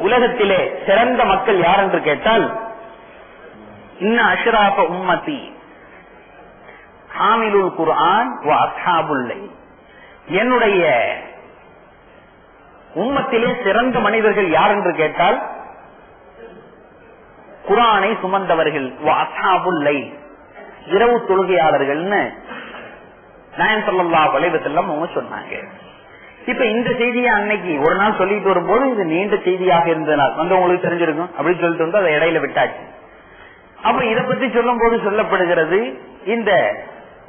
உலகத்திலே சிறந்த மக்கள் யார் என்று கேட்டால் இன்ன அஷ்ராப உம்மதி. ஹாமிலுல் குர்ஆன் அஸ்ஹாபுல்லை என்னுடைய உம்மத்திலே சிறந்த மனிதர்கள் யார் என்று கேட்டால் குரானை சுமந்தவர்கள் வ அஸ்ஹாபுல்லை இரவு தொழுகையாளர்கள்னு நாயன் சொல்லல்லா வலைவத்தெல்லாம் அவங்க சொன்னாங்க. இப்ப இந்த செய்தியை அன்னைக்கு ஒரு நாள் சொல்லிட்டு வரும்போது இது நீண்ட செய்தியாக இருந்ததுனால் வந்து உங்களுக்கு தெரிஞ்சிருக்கும். அப்படின்னு சொல்லிட்டு வந்து அதை இடையில விட்டாச்சு. அப்ப இத பத்தி சொல்லும் போது சொல்லப்படுகிறது இந்த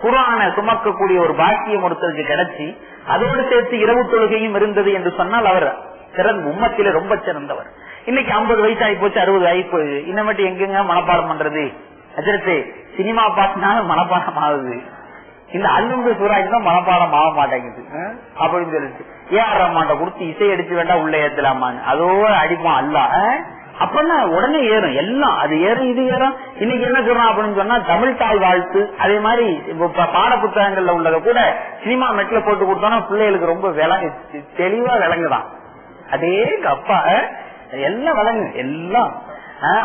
குரான சுமக்கக்கூடிய ஒரு பாக்கியம் ஒருத்தருக்கு கிடைச்சி அதோடு சேர்த்து இரவு தொழுகையும் இருந்தது என்று சொன்னால் அவர் சிறந்த உம்மத்தில ரொம்ப சிறந்தவர். இன்னைக்கு ஐம்பது வயசு ஆகி போச்சு அறுபது ஆகி போகுது. இன்னமேட்டு எங்கெங்க மனப்பாடம் பண்றது? அஜரத்து சினிமா பாட்டுனாலும் மனப்பாடம் ஆகுது இந்த அல்லுண்டு சூறாக்கு தான் மனப்பாடம் ஆக மாட்டேங்குது. அப்படின்னு சொல்லிட்டு ஏன் ரஹ்மான்ட்ட கொடுத்து இசை அடிச்சு வேண்டா உள்ள ஏத்தலாமான்னு? அதோட அடிப்பான் அல்ல. அப்பதான் அப்பன்னா உடனே ஏறும். எல்லாம் அது ஏறும் இது ஏறும். இன்னைக்கு என்ன சொல்றான் அப்படின்னு சொன்னா தமிழ் தாய் வாழ்த்து. அதே மாதிரி பாட புத்தகங்கள்ல உள்ளத கூட சினிமா மெட்ல போட்டு கொடுத்தோம்னா பிள்ளைகளுக்கு ரொம்ப விளங்கு தெளிவா விளங்குதான். அதே கப்பா எல்லாம் விளங்கு எல்லாம்.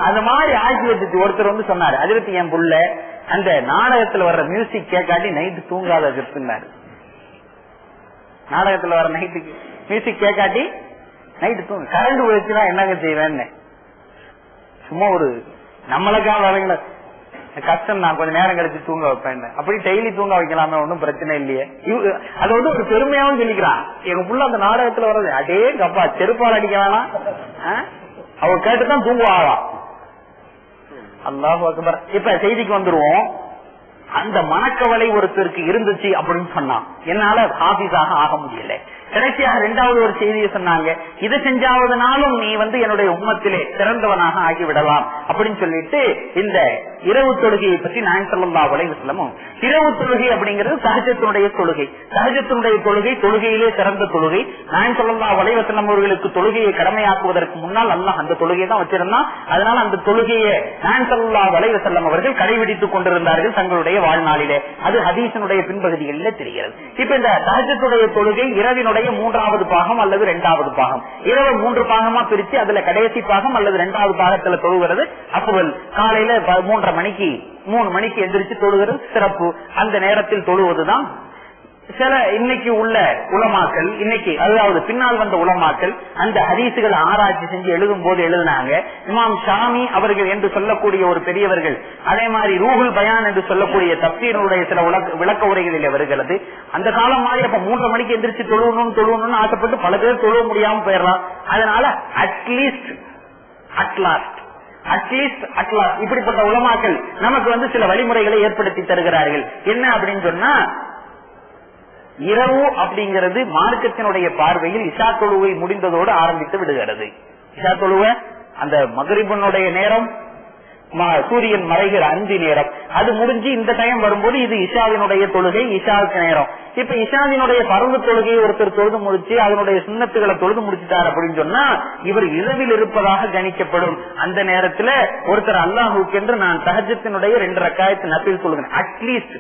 அந்த மாதிரி ஆட்சி வச்சுட்டு ஒருத்தர் வந்து சொன்னாரு அதிர்த்தி என் புள்ள அந்த நாடகத்துல வர்ற மியூசிக் கேட்காட்டி நைட்டு தூங்காத இருந்தாரு நாடகத்துல வர நைட்டுக்கு மியூசிக் கேட்காட்டி நைட்டு தூங்க கரண்ட் போயிடுச்சுன்னா என்னங்க செய்வேன்னு. சும்மா ஒரு நம்மளுக்காக வரங்கள கஷ்டம் நான் கொஞ்ச நேரம் கழிச்சு தூங்க வைப்பேன் அப்படி டெய்லி தூங்க வைக்கலாமே ஒன்னும் பிரச்சனை இல்லையே. அது வந்து ஒரு பெருமையாவும் சொல்லிக்கிறான். எங்க புள்ள அந்த நாடகத்துல வர்றது அதே கப்பா செருப்பால் அடிக்க வேணாம். அவங்க அவ கேட்டுதான் தூங்குவாளாம் அல்லாஹ் அக்பர். இப்ப செய்திக்கு வந்துருவோம். அந்த மனக்கவலை ஒருத்தருக்கு இருந்துச்சு அப்படின்னு சொன்னான். என்னால ஆபீஸாக ஆக முடியல. கடைசியாக இரண்டாவது ஒரு செய்தியை சொன்னாங்க. இது செஞ்சாவதுனாலும் நீ வந்து என்னுடைய உம்மத்திலே சிறந்தவனாக ஆகிவிடலாம். அப்படின்னு சொல்லிட்டு இந்த இரவு தொழுகையை பற்றி நான் சொல்லா வலைவசலமும் இரவு தொழுகை அப்படிங்கிறது சகஜத்தினுடைய தொழுகை. சகஜத்தினுடைய தொழுகை தொழுகையிலே சிறந்த தொழுகை. நான் சொல்லா வலைவசலம் அவர்களுக்கு தொழுகையை கடமையாக்குவதற்கு முன்னால் அல்லாஹ் அந்த தொழுகையை தான் வச்சிருந்தான். அதனால அந்த தொழுகையை நான் சொல்லா வலைவசல்லம் அவர்கள் கடைபிடித்துக் கொண்டிருந்தார்கள் தங்களுடைய வாழ்நாளிலே. அது ஹதீசனுடைய பின்பகுதிகளில் தெரிகிறது. இப்ப இந்த சகஜத்துடைய தொழுகை இரவினுடைய மூன்றாவது பாகம் அல்லது இரண்டாவது பாகம். இரவு மூன்று பாகமா பிரிச்சு அதுல கடைசி பாகம் அல்லது இரண்டாவது பாகத்துல தொழுகிறது. அப்போல் காலையில ப- மூன்றரை மணிக்கு மூணு மணிக்கு எந்திரிச்சு தொழுகிறது. சிறப்பு. அந்த நேரத்தில் தொழுவதுதான் சில இன்னைக்கு உள்ள உலமாக்கள் இன்னைக்கு அதாவது பின்னால் வந்த உலமாக்கள் அந்த ஹதீசுகளை ஆராய்ச்சி செஞ்சு எழுதும் போது எழுதினாங்க இமாம் ஷாமி அவர்கள் என்று சொல்லக்கூடிய ஒரு பெரியவர்கள் அதே மாதிரி ரூகுல் பயான் என்று சொல்லக்கூடிய தப்சீருடைய சில விளக்க உரைகளில் வருகிறது. அந்த காலம் மாதிரி அப்ப மூன்று மணிக்கு எந்திரிச்சு தொழுவணும் தொழுவணும்னு ஆசைப்பட்டு பல பேர் தொழுவ முடியாம போயிடலாம் அதனால அட்லீஸ்ட் அட்லாஸ்ட் அட்லீஸ்ட் அட்லாஸ்ட் இப்படிப்பட்ட உலமாக்கள் நமக்கு வந்து சில வழிமுறைகளை ஏற்படுத்தி தருகிறார்கள். என்ன அப்படின்னு சொன்னா இரவு அப்படிங்கிறது மார்க்கத்தினுடைய பார்வையில் இஷா தொழுவை முடிந்ததோடு ஆரம்பித்து விடுகிறது. இஷா தொழுவ அந்த மகரிபனுடைய நேரம் சூரியன் மறைகிற அஞ்சு நேரம் அது முடிஞ்சு இந்த டைம் வரும்போது இது இஷாவினுடைய தொழுகை இஷாவுக்கு நேரம். இப்ப இஷாவினுடைய பருவ தொழுகையை ஒருத்தர் தொழுது முடிச்சு அதனுடைய சுண்ணத்துகளை தொழுது முடிச்சுட்டார் அப்படின்னு சொன்னா இவர் இரவில் இருப்பதாக கணிக்கப்படும். அந்த நேரத்துல ஒருத்தர் அல்லாஹுக்கு என்று நான் சகஜத்தினுடைய ரெண்டு ரக்காயத்து நப்பில் சொல்லுங்க அட்லீஸ்ட்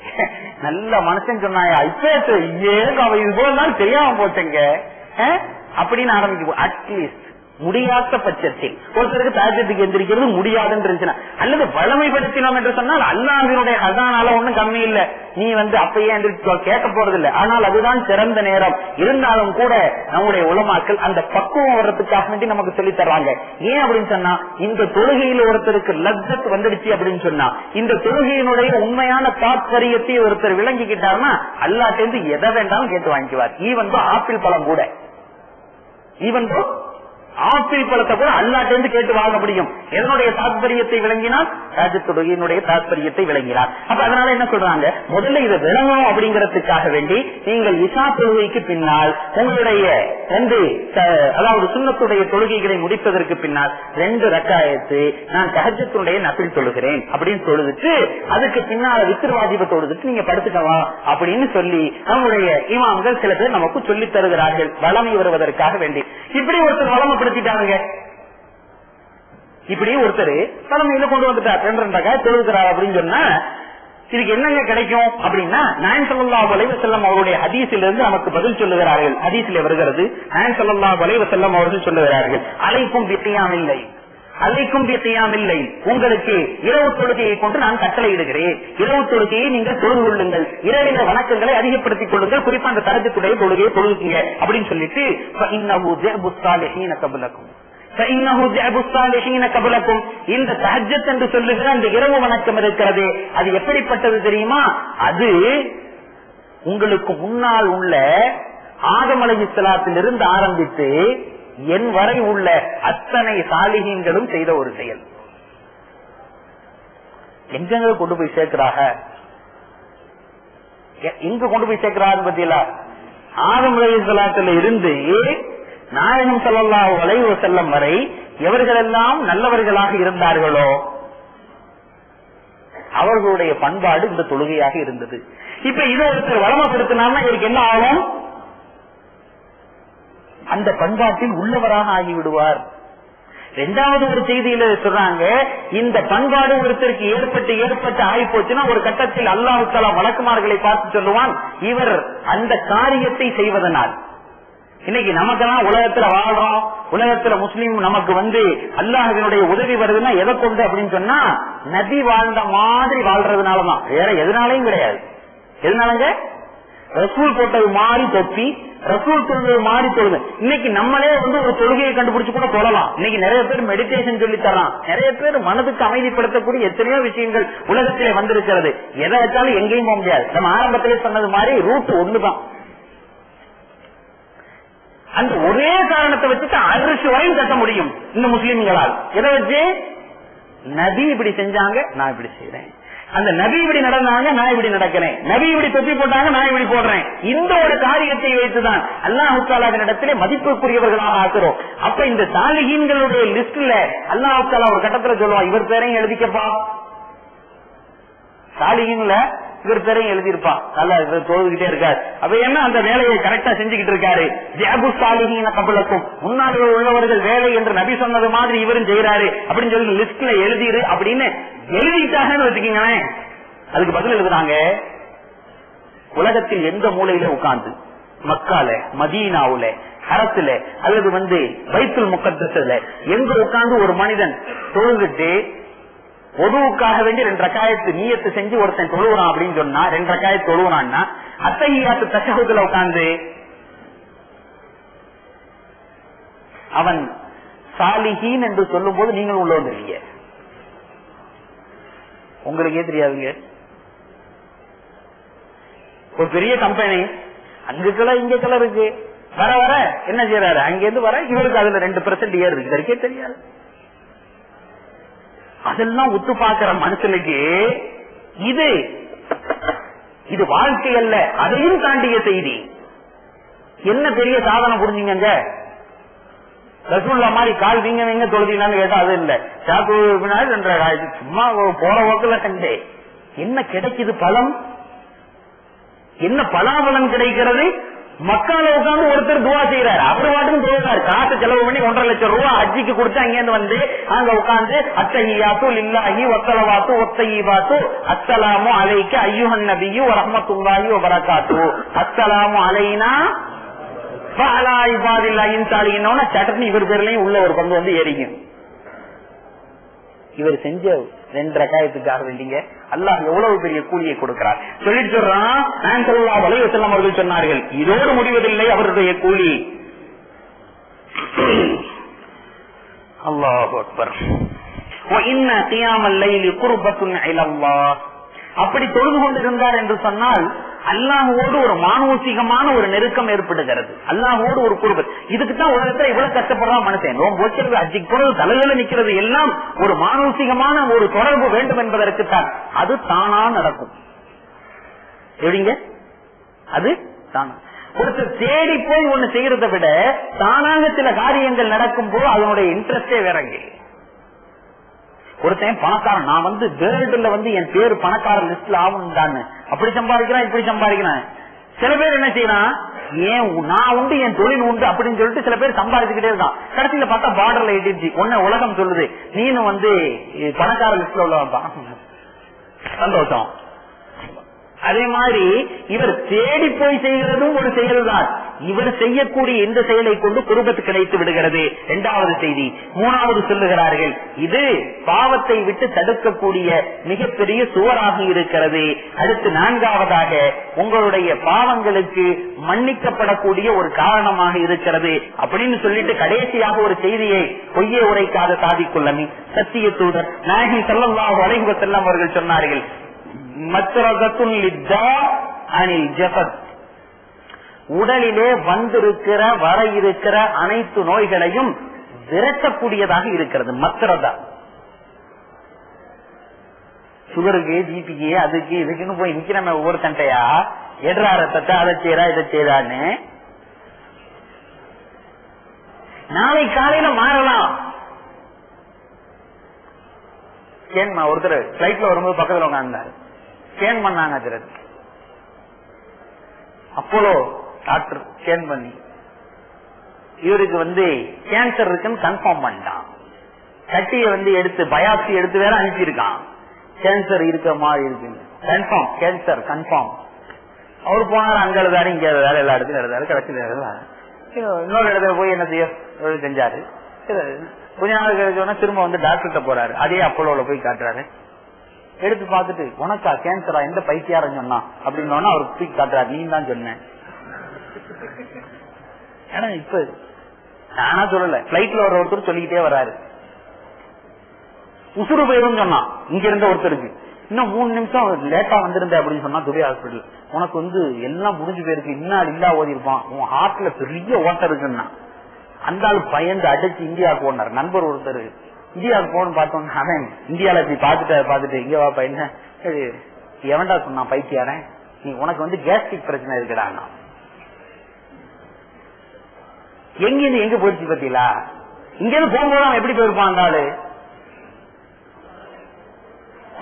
நல்ல மனுஷன் சொன்னாங்க இப்ப ஏன் அவ இது போல தெரியாம போச்சுங்க. அப்படின்னு ஆரம்பிக்கும் அட்லீஸ்ட் முடியாத பட்சத்தில். ஒருத்தருக்கு தாஜத்துக்கு எந்திரிக்கிறது முடியாதுன்னு இருந்துச்சுன்னா அல்லது வளமைப்படுத்தினோம் என்று சொன்னால் அல்லாவினுடைய ஹசானால ஒண்ணும் கம்மி இல்ல. நீ வந்து அப்பயே எந்திரிச்சு கேட்க போறது இல்ல ஆனால் அதுதான் சிறந்த நேரம். இருந்தாலும் கூட நம்முடைய உலமாக்கள் அந்த பக்குவம் வர்றதுக்காக வேண்டி நமக்கு சொல்லி தர்றாங்க. ஏன் அப்படின்னு சொன்னா இந்த தொழுகையில ஒருத்தருக்கு லக்ஸத் வந்துடுச்சு அப்படின்னு சொன்னா இந்த தொழுகையினுடைய உண்மையான தாத்பரியத்தை ஒருத்தர் விளங்கிக்கிட்டாருன்னா அல்லாட்டேந்து எதை வேண்டாலும் கேட்டு வாங்கிக்குவார். ஈவன் ஆப்பிள் பழம் கூட. ஈவன் ஆப்பிள் பழத்தை கூட அல்லாட்டேந்து கேட்டு வாங்க முடியும். எதனுடைய தாத்பரியத்தை விளங்கினால் ராஜத்தொடுகையினுடைய தாத்பரியத்தை விளங்கினார். அப்ப அதனால என்ன சொல்றாங்க? முதல்ல இதை விளங்கும் அப்படிங்கறதுக்காக வேண்டி நீங்கள் இசா தொழுகைக்கு பின்னால் உங்களுடைய ரெண்டு அதாவது சுண்ணத்துடைய தொழுகைகளை முடிப்பதற்கு பின்னால் ரெண்டு ரக்காயத்து நான் தஹஜத்துடைய நபில் தொழுகிறேன் அப்படின்னு தொழுதுட்டு அதுக்கு பின்னால வித்திரவாதிப தொழுதுட்டு நீங்க படுத்துக்கலாம் அப்படின்னு சொல்லி நம்முடைய இமாம்கள் சில பேர் நமக்கு சொல்லித் தருகிறார்கள் வளமை வருவதற்காக வேண்டி. இப்படி ஒருத்தர் வளமைப்படுத்திட்டாங்க இப்படி ஒருத்தர் தலைமையில கொண்டு வந்துட்டார். ரெண்டு தொழுகிறார் அப்படின்னு சொன்னா இதுக்கு என்னங்க கிடைக்கும் அப்படின்னா நாயன் சல்லா வலைவ செல்லம் அவருடைய ஹதீஸில் இருந்து நமக்கு பதில் சொல்லுகிறார்கள். ஹதீஸில் வருகிறது நாயன் சல்லா வலைவ செல்லம் அவர்கள் சொல்லுகிறார்கள் அழைக்கும் வித்தியாமில்லை அழைக்கும் அலைக்கும் உங்களுக்கு இரவு தொழுகையை கொண்டு நான் கட்டளையிடுகிறேன். இரவு தொழுகையை நீங்கள் தொழுது கொள்ளுங்கள். இரவின வணக்கங்களை அதிகப்படுத்திக் கொள்ளுங்கள். குறிப்பா அந்த தரத்துக்குடைய தொழுகையை தொழுகுங்க. அப்படின்னு சொல்லிட்டு இந்த சஹஜத் என்று சொல்லுகிற அந்த இரவு வணக்கம் இருக்கிறது அது எப்படிப்பட்டது தெரியுமா? அது உங்களுக்கு முன்னால் உள்ள ஆகமலகி இருந்து ஆரம்பித்து என் வரை உள்ள அத்தனை சாலிகங்களும் செய்த ஒரு செயல். எங்க கொண்டு போய் சேர்க்கிறாங்க? எங்க கொண்டு போய் சேர்க்கிறாங்க பத்தியில ஆகமலகி சலாத்துல இருந்து நாயகம் ஸல்லல்லாஹு வளைவு செல்லம் வரை எவர்களெல்லாம் நல்லவர்களாக இருந்தார்களோ அவர்களுடைய பண்பாடு இந்த தொழுகையாக இருந்தது. இப்ப இதை ஒருத்தர் வளமப்படுத்தினார்னா இவருக்கு என்ன ஆகும்? அந்த பண்பாட்டில் உள்ளவராக ஆகிவிடுவார். இரண்டாவது ஒரு செய்தியில சொல்றாங்க இந்த பண்பாடு ஒருத்தருக்கு ஏற்பட்டு ஏற்பட்டு ஆகி போச்சுன்னா ஒரு கட்டத்தில் அல்லாஹு தலா வழக்குமார்களை பார்த்து சொல்லுவான் இவர் அந்த காரியத்தை செய்வதனால். இன்னைக்கு நமக்கெல்லாம் உலகத்துல வாழ்றோம். உலகத்துல முஸ்லீம் நமக்கு வந்து அல்லாஹினுடைய உதவி வருதுன்னா எதை கொண்டு அப்படின்னு சொன்னா நபி வாழ்ந்த மாதிரி வாழ்றதுனாலதான். வேற எதனாலையும் கிடையாது. எதனாலங்க? ரசூல் போட்டது மாறி தொப்பி ரசூல் தொழுது மாறி தொழுது இன்னைக்கு நம்மளே வந்து ஒரு தொழுகையை கண்டுபிடிச்சு கூட தொழலாம் இன்னைக்கு நிறைய பேர் மெடிடேஷன் சொல்லி தரலாம் நிறைய பேர் மனதுக்கு அமைதிப்படுத்தக்கூடிய எத்தனையோ விஷயங்கள் உலகத்திலே வந்திருக்கிறது. எதை வச்சாலும் எங்கேயும் போக முடியாது. நம்ம ஆரம்பத்திலே சொன்னது மாதிரி ரூட் ஒண்ணுதான். அந்த ஒரே காரணத்தை வச்சுட்டு அரிசி வரையும் கட்ட முடியும் இந்த முஸ்லிம்களால். இதை வச்சு? நபி இப்படி செஞ்சாங்க நான் இப்படி செய்யறேன் அந்த நபி இப்படி நடந்தாங்க நான் இப்படி நடக்கிறேன். நபி இப்படி தொப்பி போட்டாங்க நான் இப்படி போடுறேன். இந்த ஒரு காரியத்தை வைத்துதான் அல்லாஹாலாவின் இடத்திலே மதிப்புக்குரியவர்களாக ஆக்குறோம். அப்ப இந்த சாலிகீன்களுடைய லிஸ்ட்ல அல்லாஹு ஒரு கட்டத்துல சொல்லுவான் இவர் பேரையும் எழுதிக்கப்பா. சாலிகீன்ல இவர் பேரையும் எழுதியிருப்பான். நல்லா இவர் இருக்காரு. அப்ப என்ன அந்த வேலையை கரெக்டா செஞ்சுக்கிட்டு இருக்காரு? ஜாபு சாலிகின கபலக்கும். முன்னாடி உள்ளவர்கள் வேலை என்று நபி சொன்னது மாதிரி இவரும் செய்யறாரு அப்படின்னு சொல்லி லிஸ்ட்ல எழுதிரு அப்படின்னு எழுதிட்டாங்கன்னு வச்சுக்கீங்களேன். அதுக்கு பதில் எழுதுறாங்க உலகத்தில் எந்த மூலையில உட்கார்ந்து மக்கால மதீனாவுல ஹரத்துல அல்லது வந்து வைத்துல் முக்கத்துல எங்க உட்கார்ந்து ஒரு மனிதன் தொழுந்துட்டு பொதுவுக்காக வேண்டி ரெண்டு ரக்காயத்து நீயத்து செஞ்சு ஒருத்தன் தொழுவான் அப்படின்னு சொன்னா ரெண்டு ரக்காயத்து தொழுகிறான்னா அத்தையாத்து தசகுத்துல உட்கார்ந்து அவன் சாலிஹீன் என்று சொல்லும் போது நீங்கள் உள்ள வந்துருவீங்க உங்களுக்கே தெரியாதுங்க. ஒரு பெரிய கம்பெனி அங்க கிளை இங்க கிளை இருக்கு. வர வர என்ன செய்யறாரு அங்கிருந்து வர இவருக்கு அதுல ரெண்டு பெர்சென்ட் ஏறு இருக்கு இதற்கே தெரியாது. அதெல்லாம் உத்து பார்க்கிற மனுஷனுக்கு இது இது வாழ்க்கை அல்ல. அதையும் தாண்டிய செய்தி. என்ன பெரிய சாதனை புரிஞ்சுங்க ரசூல்லா மாதிரி கால் வீங்க வீங்க தொழுதீங்கன்னு கேட்டா அது இல்ல. சாக்கு சும்மா போற ஓக்கல கண்டே. என்ன கிடைக்குது பலம் என்ன பலாபலம் கிடைக்கிறது? மக்கால உட்காந்து ஒருத்தர் துவா செய்யறாரு அவர் தொழுகிறாரு காசு செலவு பண்ணி ஒன்றரை லட்சம் ரூபாய் அஜிக்கு கொடுத்து அங்கேருந்து வந்து அங்க உட்கார்ந்து அத்தஹியாத்து லில்லாஹி வத்தலவாத்து ஒத்தஹிபாத்து அஸ்ஸலாமு அலைக்கு ஐயுஹன் நபியு வரஹ்மத்துல்லாஹி வபரகாத்து அஸ்ஸலாமு அலைனா ஃபஅலா இவர் பேர்லயும் உள்ள ஒரு பங்கு வந்து ஏறிக்கும். இவர் செஞ்ச ரெண்டு ரகாயத்துக்காக வேண்டிங்க. அல்லாஹ் எவ்வளவு பெரிய கூலியை கொடுக்கிறார். சொல்லிட்டு சொல்றான் நான் அவர்கள் சொன்னார்கள் இதோடு முடிவதில்லை அவருடைய கூலி. அல்லாஹ் அக்பர் அப்படி தொழுது கொண்டிருந்தார் என்று சொன்னால் அல்லாஹோடு ஒரு மானூசிகமான ஒரு நெருக்கம் ஏற்படுகிறது. அல்லாஹோடு ஒரு குடும்பம் இதுக்கு தான் உலகத்துல இவ்வளவு கஷ்டப்படுறான் மனுஷன். நோம்பு வைக்கிறது தலையில நிக்கிறது எல்லாம் ஒரு மானூசிகமான ஒரு தொடர்பு வேண்டும் என்பதற்கு தான். அது தானா நடக்கும். எப்படிங்க? அது தானா. ஒருத்தர் தேடி போய் ஒண்ணு செய்யறதை விட தானாக சில காரியங்கள் நடக்கும் போது அதனுடைய இன்ட்ரெஸ்டே வேறங்க ஒருத்தன் பணக்காரன். நான் வந்து வேர்ல்டுல வந்து என் பேரு பணக்கார லிஸ்ட்ல ஆகணும் அப்படி சம்பாதிக்கிறான் இப்படி சம்பாதிக்கிறான். சில பேர் என்ன செய்யறான் ஏன் நான் உண்டு என் தொழில் உண்டு அப்படின்னு சொல்லிட்டு சில பேர் சம்பாதிச்சுக்கிட்டே இருக்கான். கடைசியில பார்த்தா பார்டர்ல எட்டிருச்சு ஒன்னு உலகம் சொல்லுது. நீனும் வந்து பணக்கார லிஸ்ட்ல உள்ளவன்பா சந்தோஷம். அதே மாதிரி இவர் தேடி போய் செய்கிறதும் ஒரு செயல்தான். இவர் செய்யக்கூடிய இந்த செயலை கொண்டு குடும்பத்து கிடைத்து விடுகிறது. இரண்டாவது செய்தி மூணாவது சொல்லுகிறார்கள் இது பாவத்தை விட்டு தடுக்கக்கூடிய மிகப்பெரிய சுவராக இருக்கிறது. அடுத்து நான்காவதாக உங்களுடைய பாவங்களுக்கு மன்னிக்கப்படக்கூடிய ஒரு காரணமாக இருக்கிறது அப்படின்னு சொல்லிட்டு கடைசியாக ஒரு செய்தியை பொய்யே உரைக்காத சாதிக்குள்ளமே சத்திய தூதர் நாயகி செல்லல்லாஹு அலைஹி செல்லம் அவர்கள் சொன்னார்கள் மத்ரகத்துன் லித்தா அனில் ஜபத் உடலிலே வந்திருக்கிற வர இருக்கிற அனைத்து நோய்களையும் விரட்டக்கூடியதாக இருக்கிறது மத்திரதா சுகருக்கு ஜிபிக்கு அதுக்கு இதுக்குன்னு போய் நிக்கிறமே ஒவ்வொருத்தன்ட்டையா? எட்ரா ரத்தத்தை அதை செய்யறா இதை செய்யறான்னு நாளை காலையில மாறலாம். ஏன்மா ஒருத்தர் பிளைட்ல வரும்போது பக்கத்துல உட்கார்ந்தாரு. ஸ்கேன் பண்ணாங்க திரு அப்போலோ டாக்டர் ஸ்கேன் பண்ணி இவருக்கு வந்து கேன்சர் இருக்குன்னு கன்ஃபார்ம் பண்ணிட்டான். கட்டிய வந்து எடுத்து பயாப்சி எடுத்து வேற அனுப்பியிருக்கான். கேன்சர் இருக்க மாதிரி இருக்கு கன்ஃபார்ம் கேன்சர் கன்ஃபார்ம் அவர் போனார் அங்க எழுதாரு இங்க எழுதாரு எல்லா இடத்துல எழுதாரு கடைசியில் எழுதாரு இன்னொரு இடத்துல போய் என்ன செய்ய செஞ்சாரு. கொஞ்ச நாள் கழிச்சோன்னா திரும்ப வந்து டாக்டர்கிட்ட போறாரு. அதே அப்போலோல போய் காட்டுறாரு. எடுத்து பார்த்துட்டு உனக்கா கேன்சரா எந்த பைத்தியாரம் சொன்னா? அப்படின்னு அவர் தூக்கி காட்டுறாரு. நீ தான் சொன்னேன் ஏன்னா இப்ப நானா சொல்லல. பிளைட்ல வர ஒருத்தர் சொல்லிக்கிட்டே வராரு உசுறு போயிரும் சொன்னா. இங்க இருந்த ஒருத்தருக்கு. இன்னும் மூணு நிமிஷம் லேட்டா வந்திருந்த அப்படின்னு சொன்னா துபை ஹாஸ்பிட்டல் உனக்கு வந்து எல்லாம் முடிஞ்சு போயிருக்கு. இன்னும் இல்லா ஓதி இருப்பான் உன் ஹார்ட்ல பெரிய ஓட்டம் இருக்குன்னா அந்த ஆள் பயந்து அடிச்சு இந்தியாவுக்கு ஓடினார். நண்பர் ஒருத்தர். இந்தியாவுக்கு போகணும் பார்த்தோம். அவன் இந்தியால இப்படி பாத்துட்டு பாத்துட்டு இங்கே வாப்பா என்ன? எவன்டா சொன்னான் பைத்தியாரன் நீ உனக்கு வந்து கேஸ்ட்ரிக் பிரச்சனை இருக்குடா எங்க இருந்து எங்க போயிடுச்சு பத்தீங்களா இங்க இருந்து போகும்போது அவன் எப்படி போயிருப்பான் அந்த ஆளு?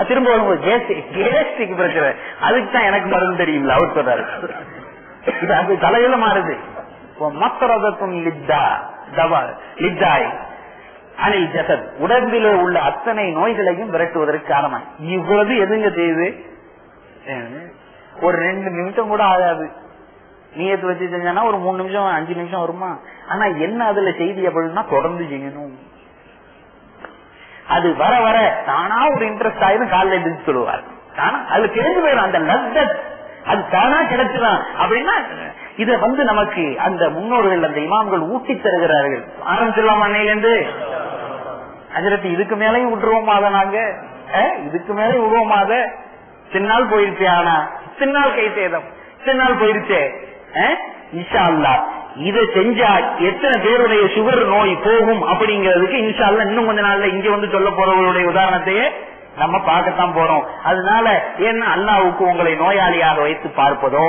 திரும்ப வரும்போது கேஸ்ட்ரிக் பிரச்சனை. அதுக்கு தான் எனக்கு மருந்து தெரியுங்களா அவர் சொல்றாரு. இது அது தலையில மாறுது. மத்த ரதத்தும் லித்தா தவா லித்தாய். அனில் ஜசத். உடம்பிலே உள்ள அத்தனை நோய்களையும் விரட்டுவதற்கு காரணம் இவ்வளவு எதுங்க செய்யுது ஒரு ரெண்டு நிமிஷம் கூட ஆகாது. நீயத்து வச்சு செஞ்சானா ஒரு மூணு நிமிஷம் அஞ்சு நிமிஷம் வருமா? ஆனா என்ன அதுல செய்தி அப்படின்னா தொடர்ந்து செய்யணும். அது வர வர தானா ஒரு இன்ட்ரெஸ்ட் ஆயிரும் காலில் எழுந்து சொல்லுவார். தானா? அது தெரிஞ்சு போயிடும் அந்த லத்தத் அது தானா கிடைச்சுதான் அப்படின்னா இத வந்து நமக்கு அந்த முன்னோர்கள் அந்த இமாம்கள் ஊட்டி தருகிறார்கள். ஆரம்பிச்சிடலாம் அன்னையிலிருந்து? அஜரத்து இதுக்கு மேலையும் விட்டுருவோமா அதை நாங்க? இதுக்கு மேலே விடுவோமா அதை? சின்னால் போயிருச்சே ஆனா சின்னால் கை சேதம். சின்னால் போயிருச்சே. இன்ஷா இதை செஞ்சா எத்தனை பேருடைய சுகர் நோய் போகும் அப்படிங்கிறதுக்கு இன்ஷால்லா இன்னும் கொஞ்ச நாள்ல இங்க வந்து சொல்ல போறவர்களுடைய உதாரணத்தையே நம்ம பார்க்கத்தான் போறோம். அதனால என்ன அல்லாவுக்கு உங்களை நோயாளியாக வைத்து பார்ப்பதோ?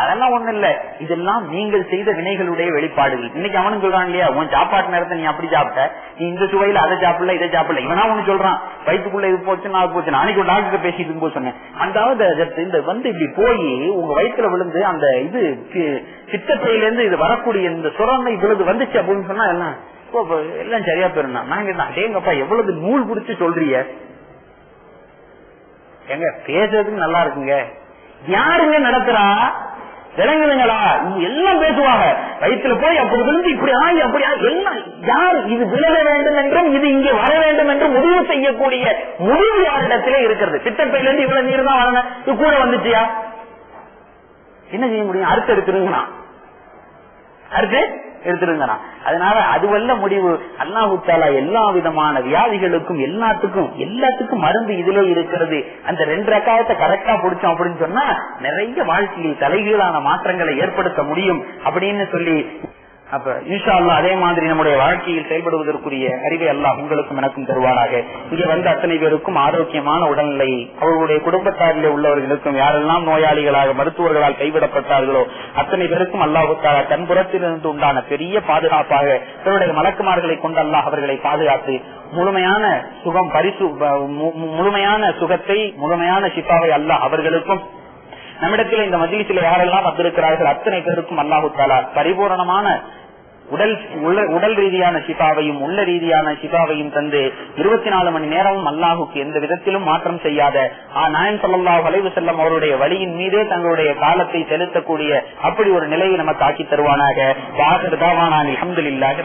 அதெல்லாம் ஒண்ணு இல்ல. இதெல்லாம் நீங்கள் செய்த வினைகளுடைய வெளிப்பாடுகள். இன்னைக்கு அவனும் சொல்றான் இல்லையா உன் சாப்பாட்டு நேரத்தை நீ அப்படி சாப்பிட்ட. நீ இந்த சுவையில அதை சாப்பிடல இதை சாப்பிடல. இவனா ஒண்ணு சொல்றான் வயிற்றுக்குள்ள இது போச்சு நான் போச்சு நாளைக்கு ஒரு டாக்டர் பேசிட்டு இருக்கும்போது சொன்னேன் அந்த இந்த வந்து இப்படி போய் உங்க வயிற்றுல விழுந்து அந்த இது சித்தப்பையில இருந்து இது வரக்கூடிய இந்த சுரமை இவ்வளவு வந்துச்சு அப்படின்னு சொன்னா எல்லாம் எல்லாம் சரியா போயிருந்தா நான் கேட்டேன் அடேங்கப்பா எவ்வளவு நூல் குடிச்சு சொல்றீங்க? எங்க பேசுறதுக்கு நல்லா இருக்குங்க. யாருங்க நடத்துறா? விளங்குதுங்களா எல்லாம் பேசுவாங்க. வயிற்றுல போய் அப்படி விழுந்து இப்படி ஆகி அப்படி எல்லாம் யார் இது விலக வேண்டும் என்றும் இது இங்கே வர வேண்டும் என்றும் முடிவு செய்யக்கூடிய முடிவு யாரிடத்திலே இருக்கிறது. சித்தப்பையில இருந்து இவ்வளவு நீர் தான் வரணும் இது கூட வந்துச்சியா? என்ன செய்ய முடியும்? அறுத்து எடுத்துருங்கண்ணா அடுத்து எடுத்துருங்கண்ணா அதனால அதுவல்ல முடிவு. அல்லாஹுத்தாலா எல்லா விதமான வியாதிகளுக்கும் எல்லாத்துக்கும் எல்லாத்துக்கும் மருந்து இதுல இருக்கிறது. அந்த ரெண்டு ரக்காயத்தை கரெக்டா பிடிச்சோம் அப்படின்னு சொன்னா நிறைய வாழ்க்கையில் தலைகீழான மாற்றங்களை ஏற்படுத்த முடியும் அப்படின்னு சொல்லி அப்ப இன்ஷா அல்லா அதே மாதிரி நம்முடைய வாழ்க்கையில் செயல்படுவதற்குரிய அறிவை எல்லாம் உங்களுக்கும் எனக்கும் தருவாராக இங்க வந்த அத்தனை பேருக்கும் ஆரோக்கியமான உடல்நிலை அவர்களுடைய குடும்பத்தாரிலே உள்ளவர்களுக்கும் யாரெல்லாம் நோயாளிகளாக மருத்துவர்களால் கைவிடப்பட்டார்களோ அத்தனை பேருக்கும் அல்லாஹுக்காக தன்புறத்திலிருந்து உண்டான பெரிய பாதுகாப்பாக தன்னுடைய மலக்குமார்களை கொண்டு அல்லாஹ் அவர்களை பாதுகாத்து முழுமையான சுகம் பரிசு முழுமையான சுகத்தை முழுமையான சிப்பாவை அல்லாஹ் அவர்களுக்கும் நம்மிடத்தில் இந்த மஜிலிசில யாரெல்லாம் வந்திருக்கிறார்கள் அத்தனை பேருக்கும் அல்லாஹு தாலா பரிபூரணமான உடல் உடல் ரீதியான சிபாவையும் உள்ள ரீதியான சிபாவையும் தந்து இருபத்தி நாலு மணி நேரமும் அல்லாஹுக்கு எந்த விதத்திலும் மாற்றம் செய்யாத ஆ நாயன் சொல்லல்லா வளைவு செல்லம் அவருடைய வழியின் மீதே தங்களுடைய காலத்தை செலுத்தக்கூடிய அப்படி ஒரு நிலையை நமக்கு ஆக்கி தருவானாக. பாகர்தாவானான் அஹமது இல்லாஹி